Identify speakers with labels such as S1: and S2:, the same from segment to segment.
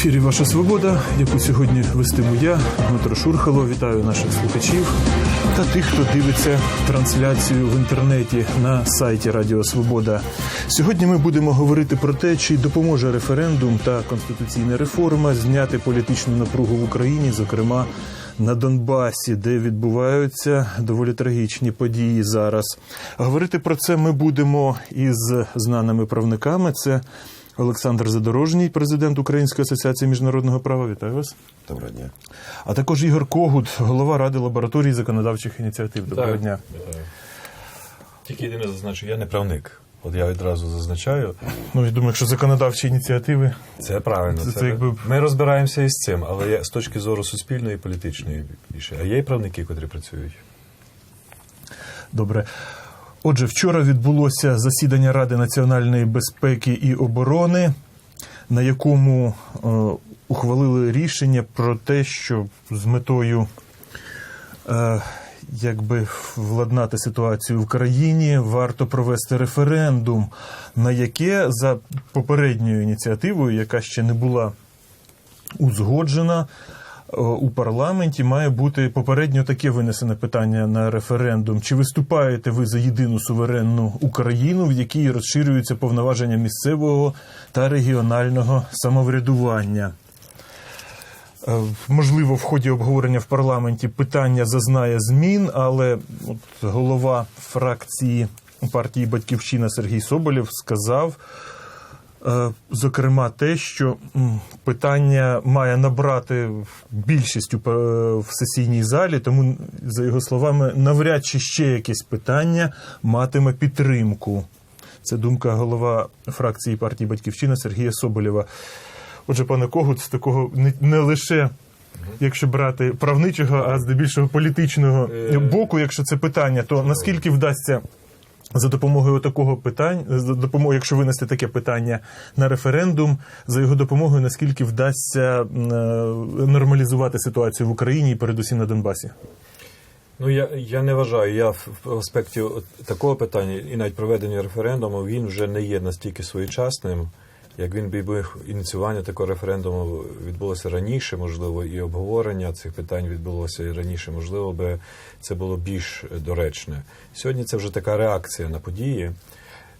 S1: ефірі Ваша Свобода, яку сьогодні вестиму я, Дмитро Шурхало. Вітаю наших слухачів та тих, хто дивиться трансляцію в інтернеті на сайті Радіо Свобода. Сьогодні ми будемо говорити про те, чи допоможе референдум та конституційна реформа зняти політичну напругу в Україні, зокрема на Донбасі, де відбуваються доволі трагічні події зараз. Говорити про це ми будемо із знаними правниками. Це Олександр Задорожній, президент Української асоціації міжнародного права. Вітаю вас.
S2: Доброго дня.
S1: А також Ігор Когут, голова ради лабораторії законодавчих ініціатив. Доброго
S3: Так.
S1: дня.
S3: Вітаю. Тільки єдине зазначу, я не правник. От я відразу зазначаю.
S1: Ну я думаю, якщо законодавчі ініціативи.
S3: Це правильно.
S1: Це-
S3: Це,
S1: це якби-
S3: Ми розбираємося із цим, але є з точки зору суспільної і політичної більше. А є і правники, котрі працюють.
S1: Добре. Отже, вчора відбулося засідання Ради національної безпеки і оборони, на якому е, ухвалили рішення про те, що з метою е, якби владнати ситуацію в країні, варто провести референдум, на яке за попередньою ініціативою, яка ще не була узгоджена. У парламенті має бути попередньо таке винесене питання на референдум. Чи виступаєте ви за єдину суверенну Україну, в якій розширюються повноваження місцевого та регіонального самоврядування? Е, Можливо, в ході обговорення в парламенті питання зазнає змін, але от голова фракції партії Батьківщина Сергій Соболєв сказав, зокрема, те, що питання має набрати більшість в сесійній залі, тому, за його словами, навряд чи ще якесь питання матиме підтримку. Це думка голова фракції партії Батьківщина Сергія Соболєва. Отже, пане Когут, з такого не, не лише. Якщо брати правничого, а здебільшого політичного
S3: Е.
S1: боку, якщо це питання, то наскільки вдасться за допомогою такого питання, за допомогою, якщо винести таке питання на референдум, за його допомогою, наскільки вдасться е, нормалізувати ситуацію в Україні і передусім на Донбасі?
S3: Ну я, я не вважаю, я в, аспекті такого питання і навіть проведення референдуму він вже не є настільки своєчасним. Як він би ініціювання такого референдуму відбулося раніше, можливо, і обговорення цих питань відбулося і раніше, можливо, би це було більш доречне. Сьогодні це вже така реакція на події.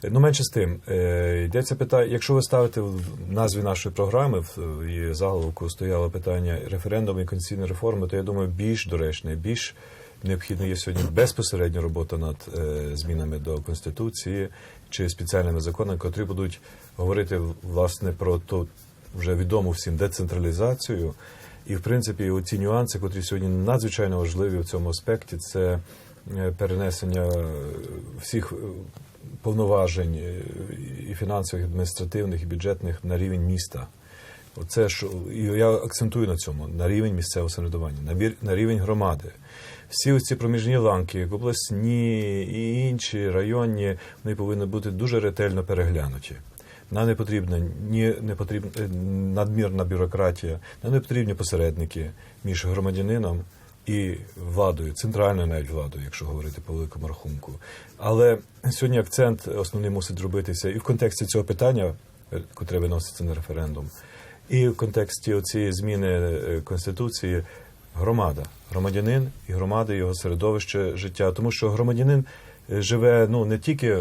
S3: Ну, менше з тим, е, йдеться питання, якщо ви ставите в назві нашої програми в заголовку стояло питання референдуму і конституційної реформи, то я думаю, більш доречне, більш необхідно є сьогодні безпосередня робота над е, змінами до конституції чи спеціальними законами, котрі будуть говорити власне про ту вже відому всім децентралізацію. І, в принципі, ці нюанси, котрі сьогодні надзвичайно важливі в цьому аспекті, це е, перенесення е, всіх е, повноважень і фінансових, і адміністративних, і бюджетних на рівень міста. Оце ж і я акцентую на цьому на рівень місцевого самоврядування, на на рівень громади. Всі ці проміжні ланки, як обласні і інші районні, вони повинні бути дуже ретельно переглянуті. Нам не потрібна ні не потрібна е, надмірна бюрократія, нам не потрібні посередники між громадянином і владою, центральною навіть владою, якщо говорити по великому рахунку. Але сьогодні акцент основний мусить робитися і в контексті цього питання, е, котре виноситься на референдум, і в контексті цієї зміни е, конституції громада, громадянин і громада, його середовище життя. Тому що громадянин живе ну не тільки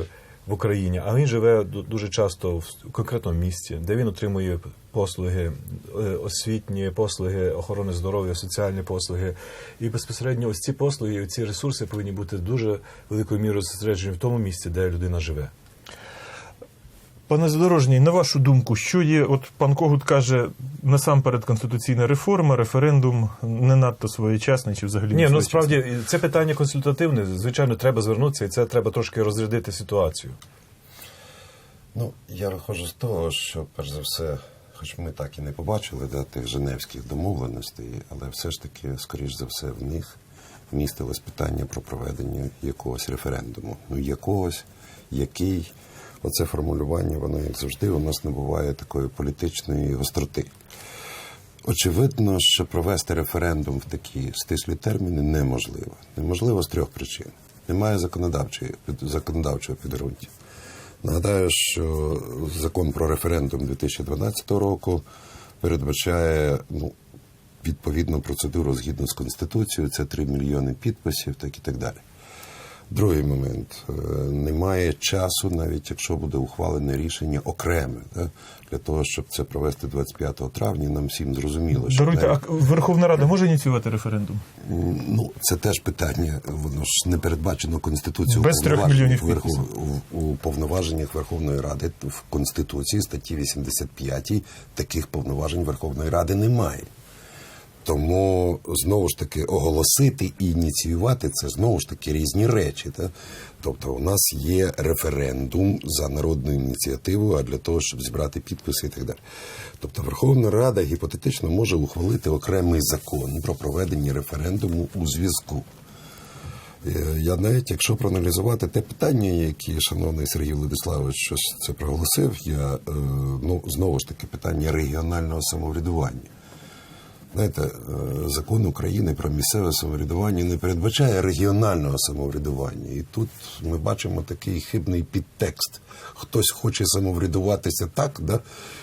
S3: в Україні, а він живе ду- дуже часто в конкретному місці, де він отримує послуги, е, освітні послуги, охорони здоров'я, соціальні послуги. І безпосередньо ось ці послуги, ці ресурси повинні бути дуже великою мірою зосереджені в тому місці, де людина живе.
S1: Пане Задорожній, на вашу думку, що є, от пан Когут каже, насамперед конституційна реформа, референдум не надто своєчасний чи взагалі не
S3: Ні, ну справді це питання консультативне. Звичайно, треба звернутися, і це треба трошки розрядити ситуацію.
S2: Ну, я виходжу з того, що перш за все, хоч ми так і не побачили да, тих женевських домовленостей, але все ж таки, скоріш за все, в них вмістилось питання про проведення якогось референдуму. Ну, якогось, який, оце формулювання, воно як завжди, у нас набуває такої політичної гостроти. Очевидно, що провести референдум в такі стислі терміни неможливо. Неможливо з трьох причин. Немає законодавчої, законодавчого підґрунтя. Нагадаю, що закон про референдум 2012 року передбачає ну, відповідну процедуру згідно з Конституцією, це 3 мільйони підписів, так і так далі. Другий момент Е, немає часу, навіть якщо буде ухвалене рішення окреме, да, для того, щоб це провести 25 травня, нам всім зрозуміло, що
S1: Даруйте,
S2: навіть-
S1: а Верховна Рада може ініціювати референдум?
S2: Ну, це теж питання, воно ж не передбачено Конституцією.
S1: Без трьох мільйонів
S2: Верхов- у, у повноваженнях Верховної Ради в Конституції статті 85 таких повноважень Верховної Ради немає. Тому знову ж таки оголосити і ініціювати це знову ж таки різні речі. Та? Тобто, у нас є референдум за народну ініціативу, а для того, щоб зібрати підписи і так далі. Тобто, Верховна Рада гіпотетично може ухвалити окремий закон про проведення референдуму у зв'язку. Е, Я навіть, якщо проаналізувати те питання, які шановний Сергій Владиславович щось це проголосив, я е, ну знову ж таки питання регіонального самоврядування. Знаєте, е, закон України про місцеве самоврядування не передбачає регіонального самоврядування. І тут ми бачимо такий хибний підтекст. Хтось хоче самоврядуватися так, да,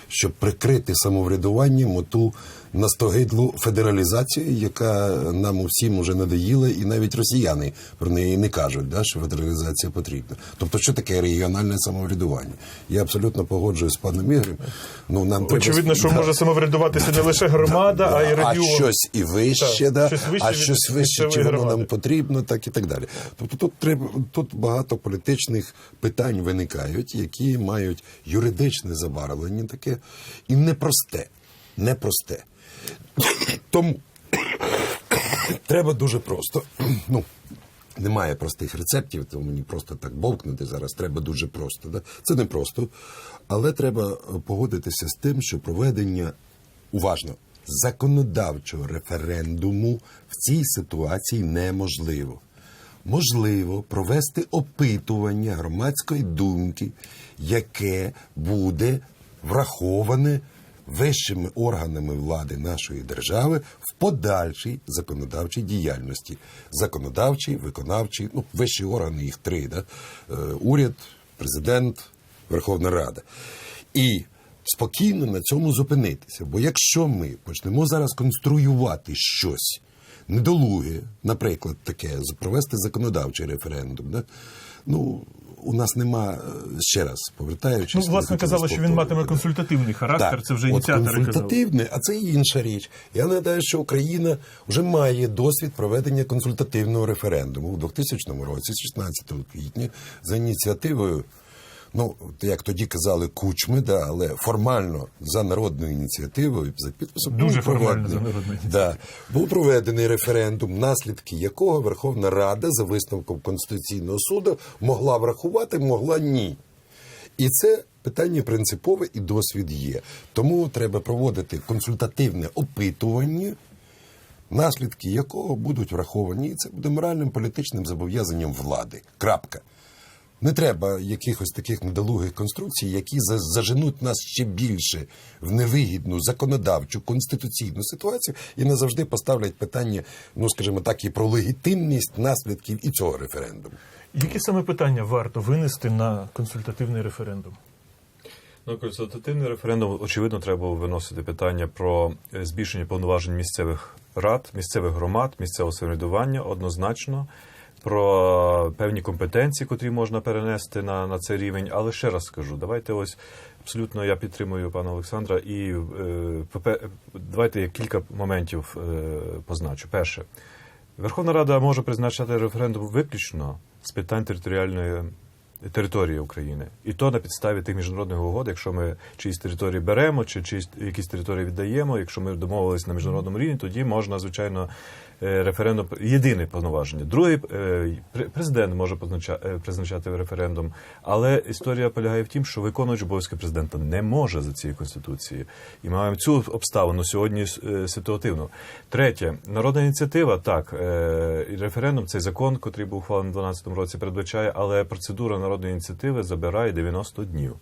S2: щоб прикрити самоврядуванням оту настогидлу федералізацію, яка нам усім уже надоїла, і навіть росіяни про неї не кажуть, да, що федералізація потрібна. Тобто, що таке регіональне самоврядування? Я абсолютно погоджуюсь з паном Ігорем. Ну, нам треба-
S1: Очевидно, що
S2: Да.
S1: може самоврядуватися не лише громада, а й
S2: а щось і вище, да,
S1: щось вище
S2: а щось вище, чи воно нам потрібно, так і так далі. Тобто тут треба тут багато політичних питань виникають, які мають юридичне забарвлення таке і непросте. Непросте. Тому треба дуже просто. Ну, немає простих рецептів, то мені просто так бовкнути зараз. Треба дуже просто. Да? Це не просто. Але треба е, погодитися з тим, що проведення уважно законодавчого референдуму в цій ситуації неможливо. Можливо провести опитування громадської думки, яке буде враховане вищими органами влади нашої держави в подальшій законодавчій діяльності. Законодавчий, виконавчий, ну, вищі органи, їх три, да? Е, уряд, президент, Верховна Рада. І спокійно на цьому зупинитися. Бо якщо ми почнемо зараз конструювати щось недолуге, наприклад, таке, провести законодавчий референдум, да? ну, у нас нема, е, ще раз повертаючись.
S1: Ну, власне,
S2: казала,
S1: казали, що він матиме консультативний характер. Це вже ініціатори казали.
S2: консультативне, а це інша річ. Я нагадаю, що Україна вже має досвід проведення консультативного референдуму у 2000 році, 16 квітня, за ініціативою. Ну, як тоді казали, кучми, да, але формально за народною ініціативою, за підписом
S1: Дуже формально за народною
S2: Да, був проведений референдум, наслідки якого Верховна Рада за висновком Конституційного суду могла врахувати, могла ні. І це питання принципове і досвід є. Тому треба проводити консультативне опитування, наслідки якого будуть враховані. І це буде моральним політичним зобов'язанням влади. Крапка. Не треба якихось таких недолугих конструкцій, які заженуть нас ще більше в невигідну законодавчу конституційну ситуацію і назавжди поставлять питання, ну скажімо так, і про легітимність наслідків і цього референдуму.
S1: Які саме питання варто винести на консультативний референдум?
S3: Ну, консультативний референдум, очевидно, треба було виносити питання про е, збільшення повноважень місцевих рад, місцевих громад, місцевого самоврядування однозначно. Про певні компетенції, котрі можна перенести на, на цей рівень. Але ще раз скажу, давайте ось абсолютно я підтримую пана Олександра. І е, давайте я кілька моментів е, позначу. Перше, Верховна Рада може призначати референдум виключно з питань територіальної території України, і то на підставі тих міжнародних угод, якщо ми чиїсь території беремо, чи чиїсь якісь території віддаємо, якщо ми домовились на міжнародному рівні, тоді можна звичайно е, референдум єдине повноваження. Другий е, президент може е, призначати референдум, але історія полягає в тім, що виконуючий обов'язки президента не може за цією конституцією, і маємо цю обставину сьогодні ситуативно. Третє, народна ініціатива, так, референдум, цей закон, який був ухвалений у 2012 році, передбачає, але процедура народної ініціативи забирає 90 днів.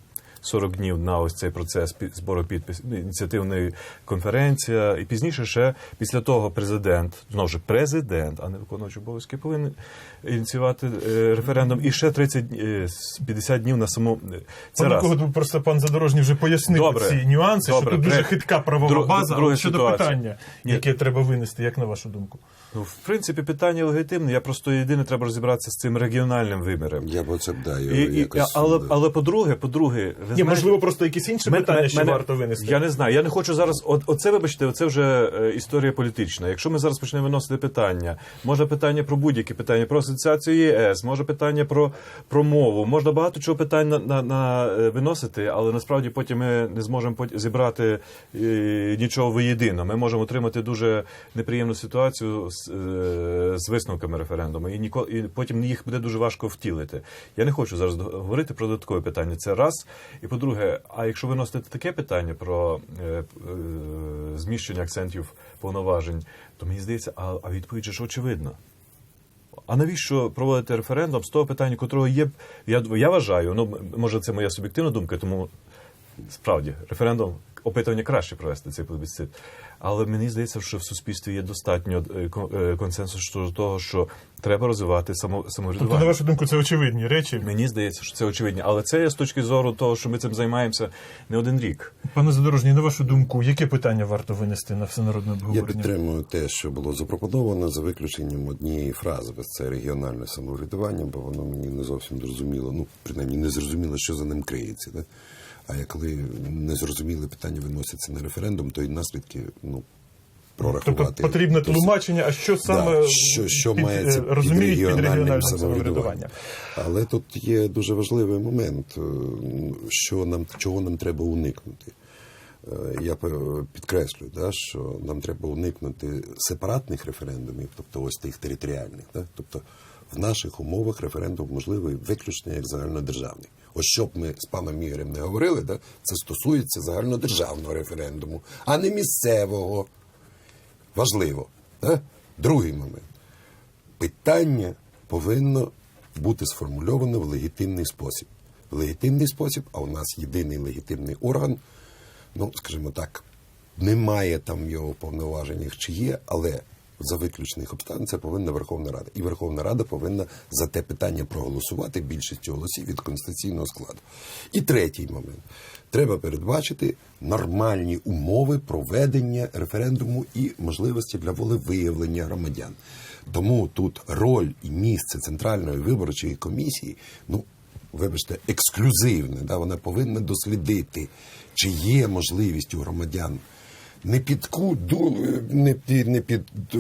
S3: 40 днів на ось цей процес збору підписів, ну, ініціативної конференція. І пізніше ще після того президент, знову ж президент, а не виконуючий обов'язки, повинен ініціювати е, референдум. І ще 30, е, 50 днів на саму це
S1: Пане
S3: раз.
S1: Когут, просто пан Задорожній вже пояснив
S3: Добре.
S1: ці нюанси,
S3: Добре.
S1: що тут дуже хитка правова
S3: Дру-
S1: база.
S3: друга
S1: щодо
S3: ситуація.
S1: питання,
S3: Ні.
S1: яке треба винести, як на вашу думку?
S3: Ну, в принципі, питання легітимне. Я просто єдине треба розібратися з цим регіональним виміром.
S2: Я б оце б да, його
S3: І, і,
S2: якось.
S3: але, але по-друге, по-друге, ви
S1: Ні,
S3: знаєте,
S1: можливо, просто якісь інші
S3: Мен-
S1: питання,
S3: мен-
S1: що
S3: мене-
S1: варто винести.
S3: Я не знаю. Я не хочу зараз. От, оце, вибачте, це вже е, історія політична. Якщо ми зараз почнемо виносити питання, може питання про будь-які питання, про асоціацію ЄС, може питання про, про мову, можна багато чого питань на, на, на е, виносити, але насправді потім ми не зможемо зібрати е, нічого воєдино. Ми можемо отримати дуже неприємну ситуацію з, е, з висновками референдуму, і ніколи і потім їх буде дуже важко втілити. Я не хочу зараз говорити про додаткові питання. Це раз. І по-друге, а якщо ви носите таке питання про е, е, зміщення акцентів повноважень, то мені здається, а, а відповідь ж очевидна. А навіщо проводити референдум з того питання, котрого є. Я, я вважаю, ну може це моя суб'єктивна думка, тому справді референдум опитування краще провести цей плебісцит. Але мені здається, що в суспільстві є достатньо е, е, консенсусу щодо того, що треба розвивати само,
S1: Тобто, на вашу думку, це очевидні речі.
S3: Мені здається, що це очевидно. Але це є з точки зору того, що ми цим займаємося не один рік.
S1: Пане Задорожній, на вашу думку, яке питання варто винести на всенародне
S2: Я підтримую те, що було запропоновано за виключенням однієї фрази, без це регіональне самоврядування, бо воно мені не зовсім зрозуміло. Ну, принаймні, не зрозуміло, що за ним криється. Да? А як коли незрозуміле питання виносяться на референдум, то і наслідки ну, прорахувати.
S1: Тобто потрібне
S2: досить.
S1: тлумачення, а що саме
S2: Да, що, що
S1: під,
S2: мається
S1: е,
S2: під
S1: розуміють під
S2: регіональним
S1: регіональним
S2: самоврядуванням.
S1: самоврядуванням.
S2: Але тут є дуже важливий момент, е, що нам, чого нам треба уникнути. Е, Я підкреслюю, да, що нам треба уникнути сепаратних референдумів, тобто ось тих територіальних. Да? Тобто в наших умовах референдум можливий виключно як загальнодержавний. Ось щоб ми з паном Ігорем не говорили, да, це стосується загальнодержавного референдуму, а не місцевого. Важливо. Да? Другий момент питання повинно бути сформульоване в легітимний спосіб. В легітимний спосіб, а у нас єдиний легітимний орган, ну, скажімо так, немає там його в повноваженнях чи є, але за виключних обставин це повинна Верховна Рада. І Верховна Рада повинна за те питання проголосувати більшістю голосів від конституційного складу. І третій момент. Треба передбачити нормальні умови проведення референдуму і можливості для волевиявлення громадян. Тому тут роль і місце Центральної виборчої комісії, ну, вибачте, ексклюзивне. Да? Вона повинна дослідити, чи є можливість у громадян не під, ку, не під, не під е,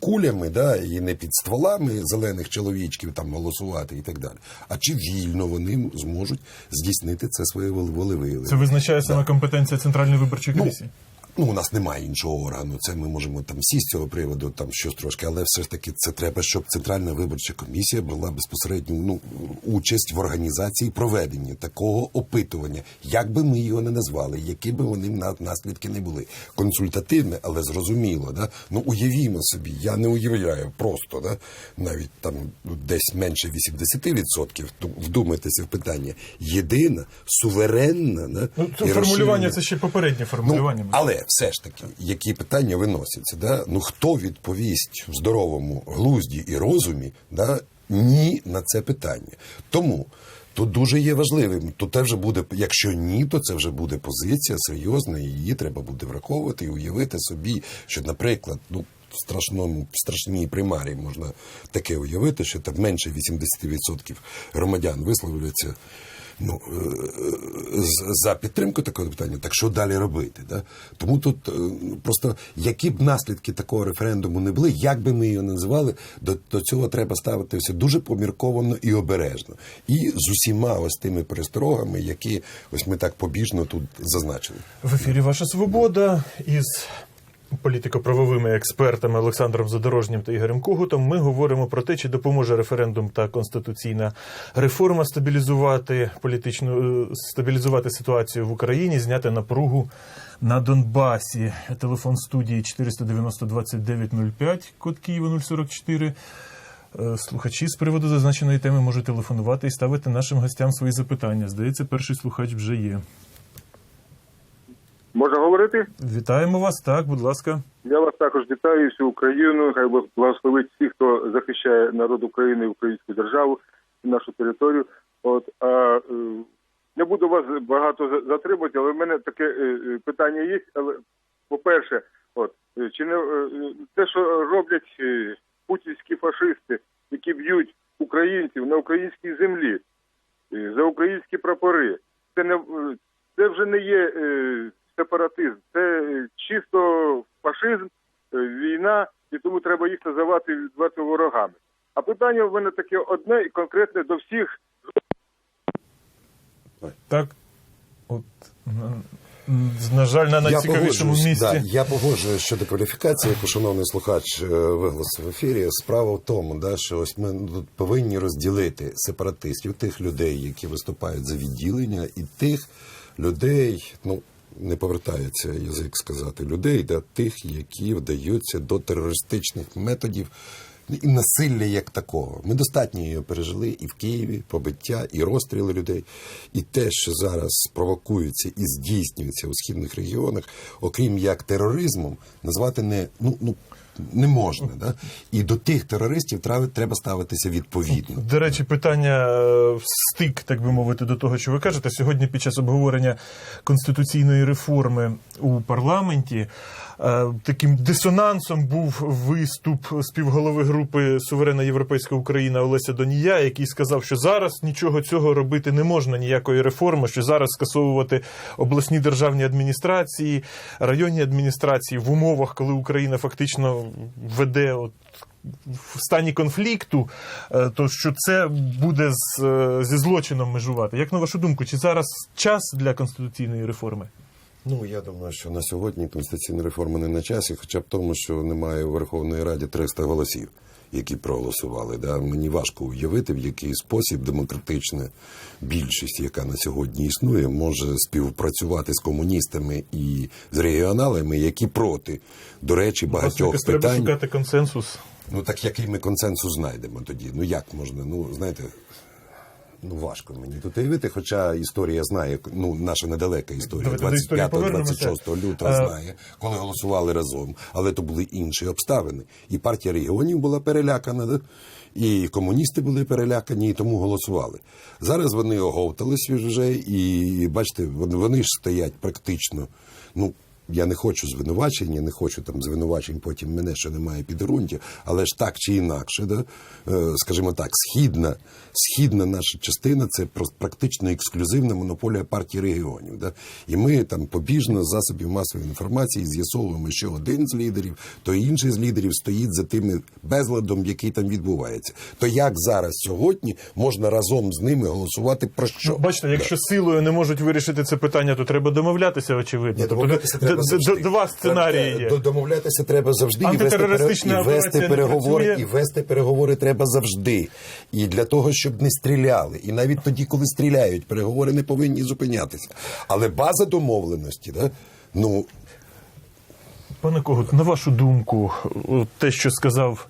S2: кулями, да, і не під стволами зелених чоловічків там голосувати і так далі. А чи вільно вони зможуть здійснити це своє вол- волевиявлення?
S1: Це визначає саме компетенція Центральної виборчої комісії.
S2: Ну, у нас немає іншого органу. Це ми можемо там всі з цього приводу, там щось трошки, але все ж таки це треба, щоб Центральна виборча комісія була безпосередньо ну, участь в організації проведення такого опитування, як би ми його не назвали, які би вони на- наслідки не були. Консультативне, але зрозуміло. Да? Ну уявімо собі, я не уявляю просто, да? навіть там десь менше 80%, ду- вдумайтеся в питання. Єдина, суверенна, да?
S1: Ну, це
S2: і
S1: формулювання
S2: розширена-
S1: це ще попереднє формулювання.
S2: Ну, але все ж таки, які питання виносяться? Да? Ну хто відповість в здоровому глузді і розумі да? ні на це питання? Тому тут дуже є важливим. То це вже буде, якщо ні, то це вже буде позиція серйозна, і її треба буде враховувати і уявити собі, що, наприклад, ну. В страшному в страшній примарі можна таке уявити, що там менше 80% громадян висловлюються ну, е, з- за підтримку такого питання, так що далі робити? Да? Тому тут е, просто які б наслідки такого референдуму не були, як би ми його називали, до, до цього треба ставитися дуже помірковано і обережно. І з усіма ось тими пересторогами, які ось ми так побіжно тут зазначили.
S1: В ефірі Ваша Свобода із політико-правовими експертами Олександром Задорожнім та Ігорем Когутом. Ми говоримо про те, чи допоможе референдум та конституційна реформа стабілізувати політичну е, стабілізувати ситуацію в Україні, зняти напругу на Донбасі. Телефон студії 490 2905, код Києва 044. Е, Слухачі з приводу зазначеної теми можуть телефонувати і ставити нашим гостям свої запитання. Здається, перший слухач вже є.
S4: Можна говорити?
S1: Вітаємо вас, так, будь ласка.
S4: Я вас також вітаю всю Україну. Хай Бог благословить всіх, хто захищає народ України, українську державу, нашу територію. От а не буду вас багато за- затримувати, але в мене таке е, е, питання є. Але по-перше, от е, чи не те, що роблять путінські фашисти, які б'ють українців на українській землі за українські прапори, це не це вже не є сепаратизм, це чисто фашизм, е, війна, і тому треба їх називати відверто ворогами. А питання в мене таке одне і конкретне до всіх
S1: Так. От, на жаль, на найцікавішому
S2: погоджуюсь,
S1: місці.
S2: Да, я погоджуюсь щодо кваліфікації, яку шановний слухач е, виголосив в ефірі. Справа в тому, да, що ось ми тут повинні розділити сепаратистів, тих людей, які виступають за відділення, і тих людей, ну не повертається язик сказати, людей, да, тих, які вдаються до терористичних методів. І насилля як такого. Ми достатньо його пережили і в Києві, побиття, і розстріли людей. І те, що зараз провокується і здійснюється у східних регіонах, окрім як тероризмом, назвати не, ну, ну, не можна. Да? І до тих терористів треба, ставитися відповідно.
S1: До речі, питання е, в стик, так би мовити, до того, що ви кажете. Сьогодні під час обговорення конституційної реформи у парламенті е, таким дисонансом був виступ співголови групи Суверенна Європейська Україна Олеся Донія, який сказав, що зараз нічого цього робити не можна, ніякої реформи, що зараз скасовувати обласні державні адміністрації, районні адміністрації в умовах, коли Україна фактично веде от в стані конфлікту, е, то що це буде з, е, зі злочином межувати. Як на вашу думку, чи зараз час для конституційної реформи?
S2: Ну, я думаю, що на сьогодні конституційна реформа не на часі, хоча б тому, що немає у Верховної Раді 300 голосів, які проголосували. Да? Мені важко уявити, в який спосіб демократична більшість, яка на сьогодні існує, може співпрацювати з комуністами і з регіоналами, які проти, до речі, багатьох
S1: Якось треба шукати консенсус.
S2: Ну так який ми консенсус знайдемо тоді? Ну як можна? Ну знаєте, ну важко мені тут уявити, хоча історія знає, ну наша недалека історія
S1: Давайте до історії
S2: 25-26 лютого
S1: Е,
S2: знає, коли голосували разом, але то були інші обставини. І партія регіонів була перелякана, і комуністи були перелякані, і тому голосували. Зараз вони оговтались вже, і бачите, вони ж стоять практично. Ну я не хочу звинувачень, я не хочу там звинувачень потім мене, що немає підґрунтя, але ж так чи інакше, да, е, скажімо так, східна, східна наша частина це практично ексклюзивна монополія партії регіонів. Да? І ми там побіжно з засобів масової інформації з'ясовуємо, що один з лідерів, то інший з лідерів стоїть за тим безладом, який там відбувається. То як зараз сьогодні можна разом з ними голосувати про що?
S1: Бачите, якщо силою не можуть вирішити це питання, то треба домовлятися, очевидно.
S2: Ні,
S1: Тобто,
S2: треба завжди.
S1: Два сценарії є.
S2: Домовлятися треба завжди і вести, і вести переговори. І вести переговори треба завжди. І для того, щоб не стріляли. І навіть тоді, коли стріляють, переговори не повинні зупинятися. Але база домовленості, да? ну
S1: Пане Когут, на вашу думку, те, що сказав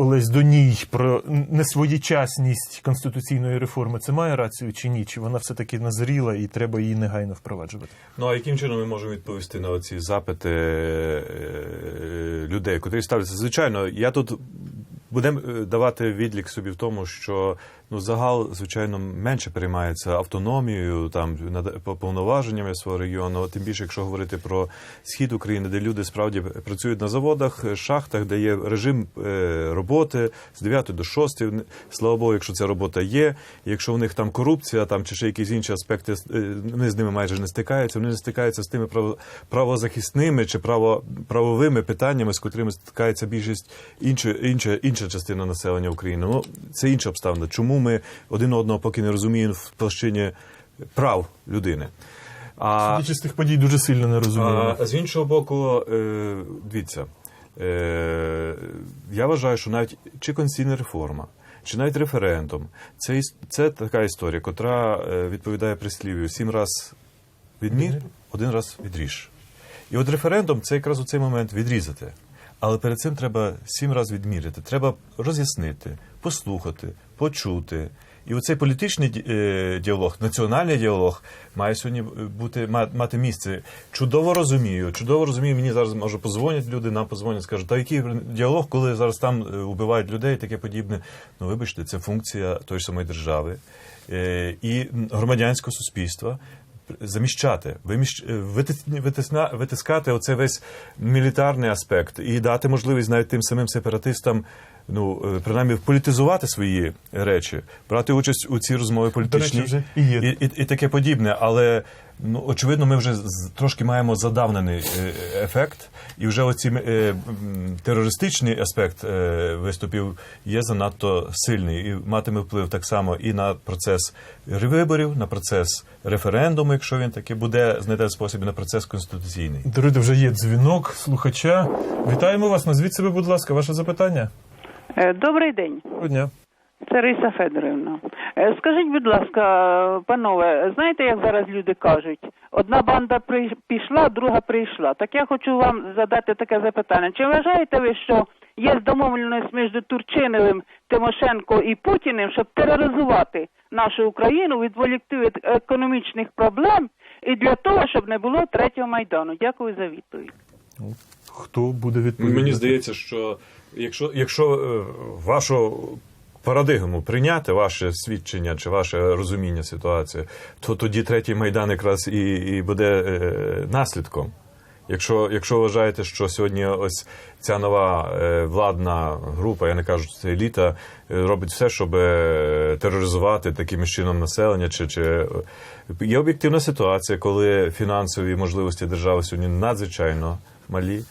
S1: Олесь Доній про несвоєчасність конституційної реформи, це має рацію чи ні? Чи вона все-таки назріла і треба її негайно впроваджувати?
S3: Ну а яким чином ми можемо відповісти на ці запити е, людей, котрі ставляться? Звичайно, я тут будемо е, давати відлік собі в тому, що ну загал, звичайно, менше переймається автономією, там над- по- повноваженнями свого регіону. Тим більше, якщо говорити про схід України, де люди справді працюють на заводах, шахтах, де є режим е, роботи з 9 до 6. Слава Богу, якщо ця робота є. Якщо у них там корупція, там чи ще якісь інші аспекти, е, вони з ними майже не стикаються. Вони не стикаються з тими право, правозахисними чи право, правовими питаннями, з котрими стикається більшість інша, інша, інша частина населення України. Ну це інша обставина. Чому ми один одного поки не розуміємо в площині прав людини? А,
S1: Судячи з тих подій, дуже сильно не розуміємо.
S3: а з іншого боку, е, дивіться, е, я вважаю, що навіть чи конституційна реформа, чи навіть референдум, це, це така історія, котра е, відповідає прислів'ю сім раз відмір, один раз відріж. І от референдум це якраз у цей момент відрізати. Але перед цим треба сім разів відміряти. Треба роз'яснити, послухати, почути. І оцей політичний е, діалог, національний діалог має сьогодні бути ма- мати місце. Чудово розумію. Чудово розумію. Мені зараз може позвонять люди, нам позвонять, скажуть, та який діалог, коли зараз там е, вбивають людей, таке подібне. Ну вибачте, це функція тої самої держави е, і громадянського суспільства. Заміщати, виміщ, е, витисна, витискати оцей весь мілітарний аспект і дати можливість навіть тим самим сепаратистам, ну е, принаймні політизувати свої речі, брати участь у цій розмові політичній
S1: вже і є.
S3: і, і, і таке подібне. Але ну очевидно, ми вже трошки маємо задавнений е, ефект, і вже оці е, терористичний аспект е, виступів є занадто сильний і матиме вплив так само і на процес виборів, на процес референдуму, якщо він таки буде, знайде спосіб і на процес конституційний.
S1: Даруйте, вже є дзвінок слухача. Вітаємо вас. Назвіть себе, будь ласка, ваше запитання.
S5: Е, Добрий день,
S1: Доброго дня.
S5: це Риса Федорівна. Е, Скажіть, будь ласка, панове, знаєте, як зараз люди кажуть, одна банда при- пішла, друга прийшла. Так я хочу вам задати таке запитання. Чи вважаєте ви, що є домовленість між Турчиновим, Тимошенко і Путіним, щоб тероризувати нашу Україну, відволікти від економічних проблем і для того, щоб не було третього майдану? Дякую за відповідь.
S1: Хто буде відповідати?
S3: Мені здається, що якщо, якщо е, вашу парадигму прийняти, ваше свідчення чи ваше розуміння ситуації, то тоді третій майдан якраз і, і буде е, наслідком. Якщо, якщо вважаєте, що сьогодні ось ця нова е, владна група, я не кажу, це еліта, робить все, щоб тероризувати таким чином населення, чи, чи є об'єктивна ситуація, коли фінансові можливості держави сьогодні надзвичайно малі.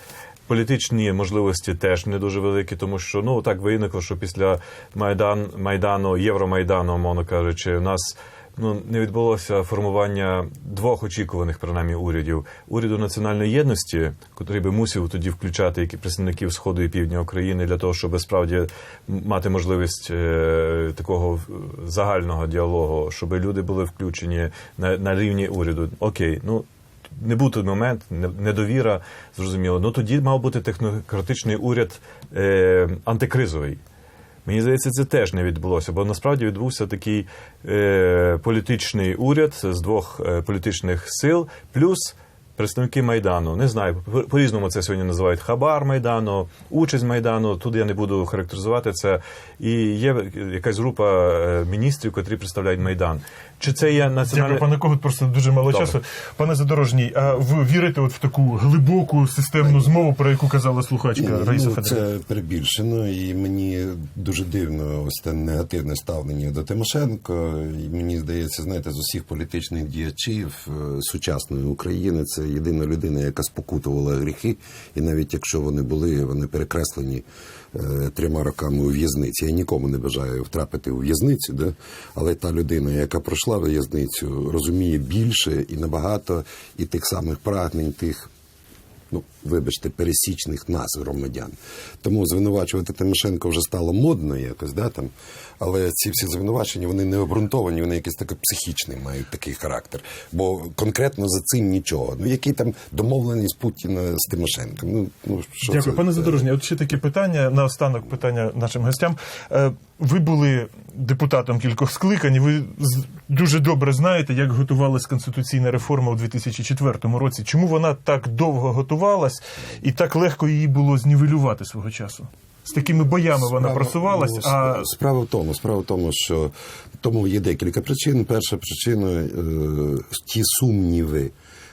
S3: Політичні можливості теж не дуже великі, тому що ну так виникло, що після Майдан Майдану, Євромайдану, умовно кажучи, у нас ну не відбулося формування двох очікуваних принаймні урядів уряду національної єдності, котрий би мусив тоді включати які представників сходу і півдня України для того, щоб справді мати можливість е, такого загального діалогу, щоб люди були включені на, на рівні уряду. Окей, ну не був той момент, недовіра, зрозуміло. Ну тоді мав бути технократичний уряд е, антикризовий. Мені здається, це теж не відбулося, бо насправді відбувся такий е, політичний уряд з двох е, політичних сил, плюс представники Майдану. Не знаю, по- по-різному це сьогодні називають хабар Майдану, участь Майдану. Тут я не буду характеризувати це. І є якась група е, міністрів, котрі представляють Майдан. Чи це є
S1: Дякую, пане Когут, просто дуже мало
S3: Добре.
S1: часу. Пане Задорожній, а ви вірите от в таку глибоку системну змову, про яку казала слухачка Раїса
S2: ну, це перебільшено, і мені дуже дивно ось те негативне ставлення до Тимошенко. І мені здається, знаєте, з усіх політичних діячів е, сучасної України це єдина людина, яка спокутувала гріхи, і навіть якщо вони були, вони перекреслені трьома роками у в'язниці. Я нікому не бажаю втрапити у в'язницю, да? але та людина, яка пройшла в'язницю, розуміє більше і набагато і тих самих прагнень, тих ну, вибачте, пересічних нас, громадян. Тому звинувачувати Тимошенко вже стало модно якось, да, там. Але ці всі звинувачення вони не обґрунтовані, вони якийсь такий психічний мають такий характер. Бо конкретно за цим нічого. Ну, який там домовленість Путіна з Тимошенком? Ну, ну, що
S1: Дякую,
S2: це?
S1: пане Задорожній. От ще таке питання на останок питання нашим гостям. Е, Ви були депутатом кількох скликань. і Ви дуже добре знаєте, як готувалась конституційна реформа у 2004 році. Чому вона так довго готувалась і так легко її було знівелювати свого часу? З такими боями вона
S2: Справа-
S1: просувалась,
S2: ну,
S1: а
S2: справа- в тому, справа в тому, що тому є декілька причин. Перша причина е, ті сумніви.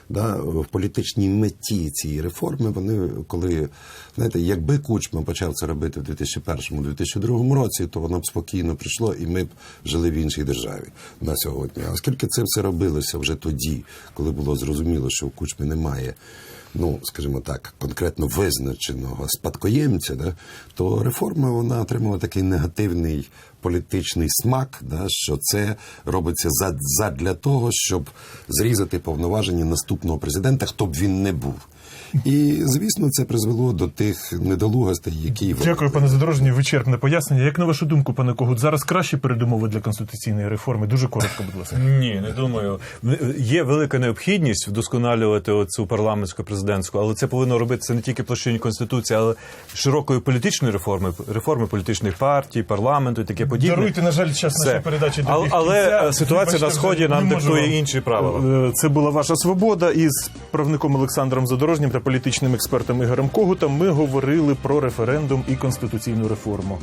S2: Да, в політичній меті цієї реформи вони, коли знаєте, якби Кучма почав це робити в 2001-2002 році, то воно б спокійно прийшло, і ми б жили в іншій державі на сьогодні. А оскільки це все робилося вже тоді, коли було зрозуміло, що у Кучми немає ну, скажімо так, конкретно визначеного спадкоємця, да, то реформа вона отримала такий негативний політичний смак, да, що це робиться за- задля того, щоб зрізати повноваження наступного президента, хто б він не був. І звісно, це призвело до тих недолугостей, які
S1: Дякую, пане Задорожній. Вичерпне пояснення. Як на вашу думку, пане Когут, зараз кращі передумови для конституційної реформи? Дуже коротко, будь ласка.
S3: Ні, не думаю. Є велика необхідність вдосконалювати цю парламентську президентську, але це повинно робитися не тільки площині конституції, але широкої політичної реформи, реформи політичних партій, парламенту і таке подібне.
S1: Даруйте, на жаль, час нашої передачі
S3: Але- але, е, ситуація на Сході нам диктує
S1: вам.
S3: інші правила.
S1: Е, Це була ваша свобода. Із правником Олександром Задорожнім та політичним експертом Ігорем Когутом ми говорили про референдум і конституційну реформу.